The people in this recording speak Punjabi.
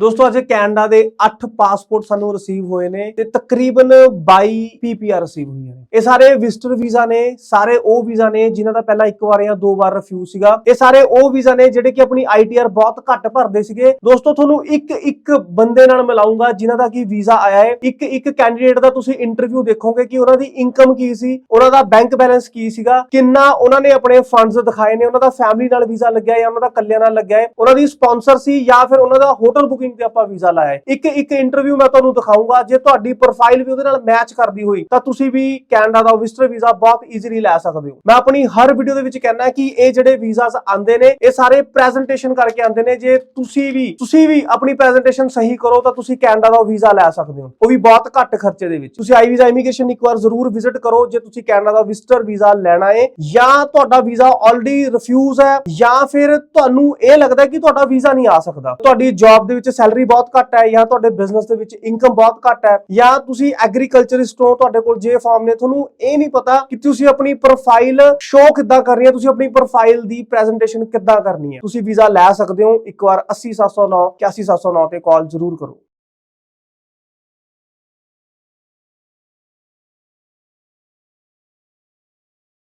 ਦੋਸਤੋ, ਅੱਜ ਕੈਨੇਡਾ ਦੇ 8 ਪਾਸਪੋਰਟ ਸਾਨੂੰ ਰਿਸੀਵ ਹੋਏ ਨੇ ਤੇ ਤਕਰੀਬਨ 22 ਪੀਪੀਆਰ ਰਿਸੀਵ ਹੋਈਆਂ ਨੇ। ਇਹ ਸਾਰੇ ਵਿਜ਼ਟਰ ਵੀਜ਼ਾ ਨੇ, ਸਾਰੇ ਉਹ ਵੀਜ਼ਾ ਨੇ ਜਿਨ੍ਹਾਂ ਦਾ ਪਹਿਲਾਂ ਇੱਕ ਵਾਰ ਜਾਂ ਦੋ ਵਾਰ ਰਿਫਿਊਜ਼ ਸੀਗਾ। ਇਹ ਸਾਰੇ ਉਹ ਵੀਜ਼ਾ ਨੇ ਜਿਹੜੇ ਕਿ ਆਪਣੀ ਆਈਟੀਆਰ ਬਹੁਤ ਘੱਟ ਭਰਦੇ ਸੀਗੇ। ਦੋਸਤੋ, ਤੁਹਾਨੂੰ ਇੱਕ ਇੱਕ ਬੰਦੇ ਨਾਲ ਮਿਲਾਉਂਗਾ ਜਿਨ੍ਹਾਂ ਦਾ ਕੀ ਵੀਜ਼ਾ ਆਇਆ ਹੈ। ਇੱਕ ਇੱਕ ਕੈਂਡੀਡੇਟ ਦਾ ਤੁਸੀਂ ਇੰਟਰਵਿਊ ਦੇਖੋਗੇ ਕਿ ਉਹਨਾਂ ਦੀ ਇਨਕਮ ਕੀ ਸੀ, ਉਹਨਾਂ ਦਾ ਬੈਂਕ ਬੈਲੈਂਸ ਕੀ ਸੀਗਾ, ਕਿੰਨਾ ਉਹਨਾਂ ਨੇ ਆਪਣੇ ਫੰਡਸ ਦਿਖਾਏ ਨੇ, ਉਹਨਾਂ ਦਾ ਫੈਮਿਲੀ ਨਾਲ ਵੀਜ਼ਾ ਲੱਗਿਆ ਜਾਂ ਉਹਨਾਂ ਦਾ ਕੱਲਿਆਂ ਨਾਲ ਲੱਗਿਆ ਹੈ, ਉਹਨਾਂ ਦੀ ਸਪਾਂਸਰ ਸੀ ਜਾਂ ਫਿਰ ਉਹਨਾਂ ਦਾ ਹੋਟਲ ਬੁਕਿੰਗ ਤੇ ਆਪਾਂ ਵੀਜ਼ਾ ਲਾਇਆ ਹੈ। ਇੱਕ ਇੱਕ ਇੰਟਰਵਿਊ ਮੈਂ ਤੁਹਾਨੂੰ ਦਿਖਾਊਂਗਾ। ਜੇ ਤੁਹਾਡੀ ਪ੍ਰੋਫਾਈਲ ਵੀ ਉਹਦੇ ਨਾਲ ਮੈਚ ਕਰਦੀ ਹੋਈ, ਤਾਂ ਤੁਸੀਂ ਵੀ ਕੈਨੇਡਾ ਦਾ ਵਿਜ਼ਟਰ ਵੀਜ਼ਾ ਬਹੁਤ ਈਜ਼ੀਲੀ ਲੈ ਸਕਦੇ ਹੋ। ਮੈਂ ਆਪਣੀ ਹਰ ਵੀਡੀਓ ਦੇ ਵਿੱਚ ਕਹਿਣਾ ਕਿ ਇਹ ਜਿਹੜੇ ਵੀਜ਼ਾਸ ਆਉਂਦੇ ਨੇ, ਇਹ ਸਾਰੇ ਪ੍ਰੈਜੈਂਟੇਸ਼ਨ ਕਰਕੇ ਆਉਂਦੇ ਨੇ। ਜੇ ਤੁਸੀਂ ਵੀ ਤੁਸੀਂ ਵੀ ਆਪਣੀ ਪ੍ਰੈਜੈਂਟੇਸ਼ਨ ਸਹੀ ਕਰੋ, ਤਾਂ ਤੁਸੀਂ ਕੈਨੇਡਾ ਦਾ ਵੀਜ਼ਾ ਲੈ ਸਕਦੇ ਹੋ। ਉਹ ਵੀ ਬਹੁਤ ਘੱਟ ਖਰਚੇ ਦੇ ਵਿੱਚ। ਤੁਸੀਂ ਆਈ ਵੀਜ਼ਾ ਇਮੀਗ੍ਰੇਸ਼ਨ ਇੱਕ ਵਾਰ ਜ਼ਰੂਰ ਵਿਜ਼ਿਟ ਕਰੋ, ਜੇ ਤੁਸੀਂ ਕੈਨੇਡਾ ਦਾ ਵਿਜ਼ਟਰ ਵੀਜ਼ਾ ਲੈਣਾ ਹੈ, ਜਾਂ ਤੁਹਾਡਾ ਵੀਜ਼ਾ ਆਲਰੇਡੀ ਰਿਫਿਊਜ਼ ਹੈ, ਜਾਂ ਫਿਰ ਤੁਹਾਨੂੰ ਇਹ ਲੱਗਦਾ ਕਿ ਤੁਹਾਡਾ ਵੀਜ਼ਾ ਨਹੀਂ ਆ ਸਕਦਾ। ਤੁਹਾਡੀ ਜੌਬ ਦੇ ਵਿੱਚ ਸੈਲਰੀ ਬਹੁਤ ਘੱਟ ਹੈ ਜਾਂ ਤੁਹਾਡੇ ਬਿਜ਼ਨਸ ਦੇ ਵਿੱਚ ਇਨਕਮ ਬਹੁਤ ਘੱਟ ਹੈ ਜਾਂ ਤੁਸੀਂ ਐਗਰੀਕਲਚਰਿਸਟ ਹੋ ਤੁਹਾਡੇ ਕੋਲ ਜੇ ਫਾਰਮ ਨੇ, ਤੁਹਾਨੂੰ ਇਹ ਨਹੀਂ ਪਤਾ ਕਿ ਤੁਸੀਂ ਆਪਣੀ ਪ੍ਰੋਫਾਈਲ ਸ਼ੋ ਕਿੱਦਾਂ ਕਰਨੀ ਹੈ, ਤੁਸੀਂ ਆਪਣੀ ਪ੍ਰੋਫਾਈਲ ਦੀ ਪ੍ਰੈਜੈਂਟੇਸ਼ਨ ਕਿੱਦਾਂ ਕਰਨੀ ਹੈ। ਤੁਸੀਂ ਵੀਜ਼ਾ ਲੈ ਸਕਦੇ ਹੋ, ਇੱਕ ਵਾਰ 80709 81709 ਤੇ ਕਾਲ ਜ਼ਰੂਰ ਕਰੋ।